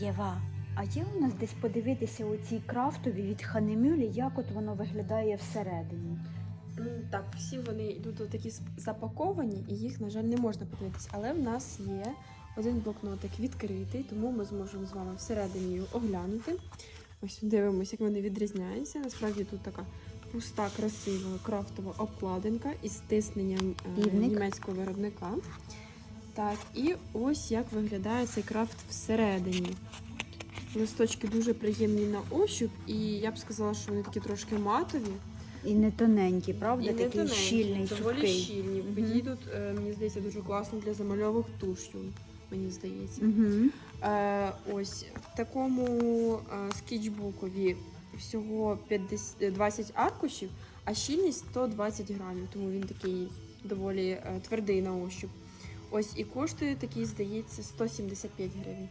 Єва, а є у нас десь подивитися оці крафтові від Ханемюлі, як от воно виглядає всередині? Так, всі вони йдуть такі запаковані, і їх, на жаль, не можна подивитися. Але в нас є один блокнотик відкритий, тому ми зможемо з вами всередині його оглянути. Ось дивимося, як вони відрізняються. Насправді тут така пуста, красива крафтова обкладинка із тисненням е, Півник. німецького виробника. Так, і ось як виглядає цей крафт всередині. Листочки дуже приємні на ощуп, і я б сказала, що вони такі трошки матові. І не тоненькі, правда? І не Такий тоненькі, щільний, доволі сухий. щільні. Підійдуть, е, мені здається, дуже класно для замальовок туш'ю, мені здається. Угу. Е, ось в такому е, скетчбукові всього 50, 20 аркушів, а щільність 120 грамів, тому він такий доволі е, твердий на ощуп. Ось і коштує такий, здається, 175 гривень.